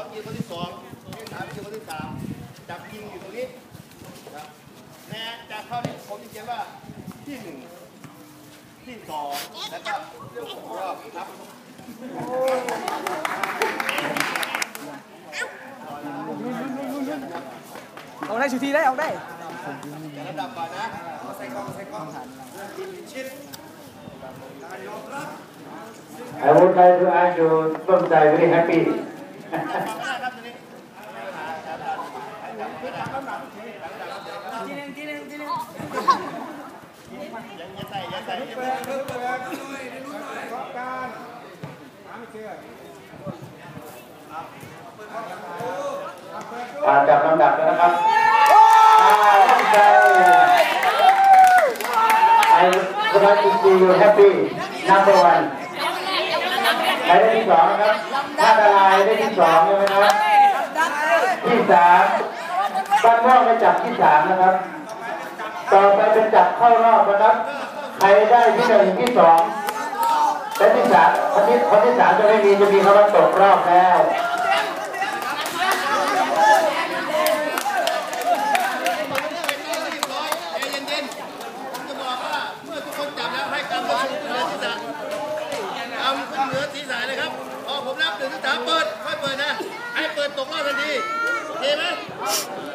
องยืนคนที่สองยืนสามยืนคนที่สามจับยิงอยู่ตรงนี้ครับแนะจากเข้านี่ผมจะเขียนว่าที่หนึ่งที่สองแล้วก็ยกรอบครับเอาได้ชุดทีได้เอาได้อย่าระดับก่อนนะใส่กล้องใส่กล้องชิด I would like to ask you Somsai very happy ฟังได้ครับตรงนี้ไม่มีปัญ หาครับให้จับไม่ได้ครับทีนึงทีนึงทีนึงอย่าอย่าใส่อย่าใส่อย่าใส่ผ่านจับลำดับแล้วนะครับอ่าท่านใจ I would like to see you happy number one ใครได้ที่สองนะครับถ้าดารายได้ที่สองใช่ไหมครับที่สามบ้านนอกไปจับที่สามนะครับ ต่อไปเป็นจับเข้ารอบนะครับ ใครได้ที่หนึ่งที่สองและที่สามคนที่คนที่สามจะไม่มีจะมีคำว่าตกรอบแล้ว ใจเย็นๆผมจะบอกว่าเมื่อทุกคนจับแล้วให้กำมือขึ้นเหนือศีรษะกำขึ้นเหนือศีรษะเลยครับพอผมนับหนึ่งถึงสามเปิดค่อยเปิดนะ ให้เปิดตกรอบทันทีโอเคไหม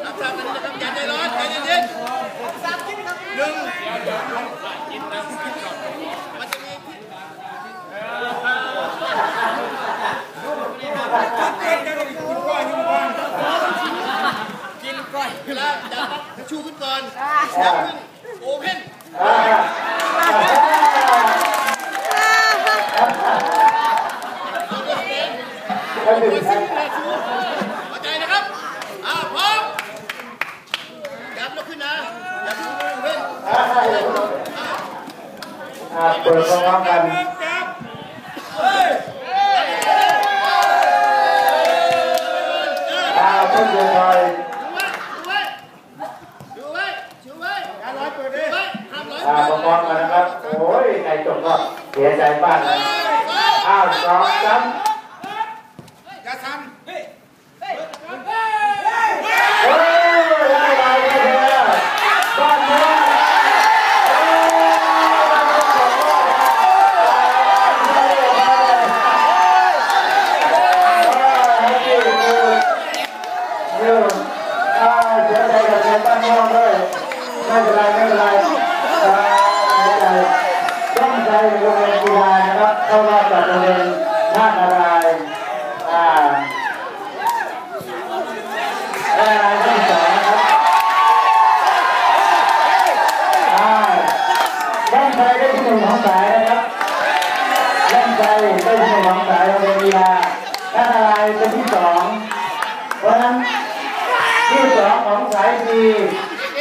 นับสามทันทีนะครับอย่าใจร้อนใจเย็นๆหนึ่งมันจะมีที่เวลาจับให้ ชูขึ้นก่อนจับขึ้นโอเพน อ่า เอาด้วยเบน ก็คือ แม่ชูเข้าใจนะครับ อ่าพร้อมจับแล้วขึ้นนะอย่าเพิ่งโอเพน อ่าอ่า เปิดพร้อมๆกันจับอ่าเพิ่งจะคอยดูไว้ดูไว้ดูไว้อย่าร้อยเปิดดิห้ามร้อยอ่าเปิดพร้อมๆกันนะครับ โอ้ยใครจบก็เสียใจมากเลยอ้าวสองสาม อย่าซ้ โอ้ยได้ไรได้เถอะบ้านเมืองเดี๋ยวอ่าเสียใจกับเสียบ้านเมืองด้วย ไม่เป็นไรต้องใจโรงเรียนกีฬานะครับเข้ารอบจากโรงเรียนท่านารายณ์อ่าได้รายที่สองนะครับอ่าด้านใจได้ที่หนึ่งของสายนะครับด้านใจได้ที่หนึ่งของสายโรงเรียนกีฬาท่านารายเป็นที่สองเพราะฉะนั้นที่สองของสายสี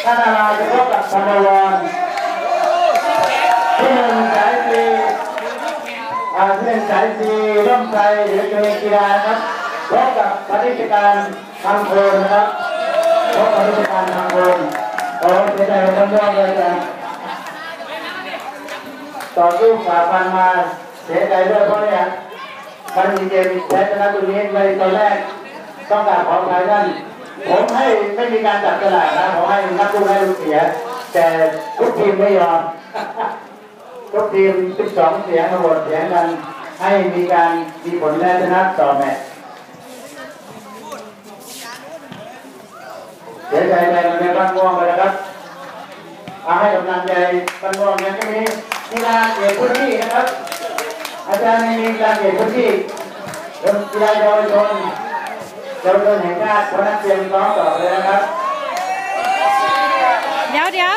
ท่านารายจะพบกับธนวรที่หนึ่งสายสีอาที่หนึ่งสายสีร่มใจหรือเกมกีฬาครับพบกับปฏิบัติการทางโคนนะครับพบปฏิบัติการทางโคนโอ้เสียใจทั้งยอดเลยจ้ะต่อสู้ฝ่าฟันมาเสียใจด้วยเพราะเนี่ยมันมีเกมแพ้ชนะตัวนี้ในตอนแรกต้องการขออภัยท่าน ผมให้ไม่มีการจับฉลากนะผมให้นักสู้ให้ลูกเสีย แต่ทุกทีมไม่ยอมทุกทีม12เสียงมาโหวตเสียงกัน ให้มีการมีผลแพ้ชนะต่อแมตช์เสียใจแทนในบ้านม่วงไปแล้วครับเอาให้กำลังใจบ้านม่วงยังไม่มีกีฬาเกียรติพื้นที่นะครับ อาจารย์มีการเกียรติพื้นที่กีฬาเยาวชน เยาวชนแห่งชาติเพราะนั้นเตรียมพร้อมต่อเลยนะครับ เดี๋ยวเดี๋ยว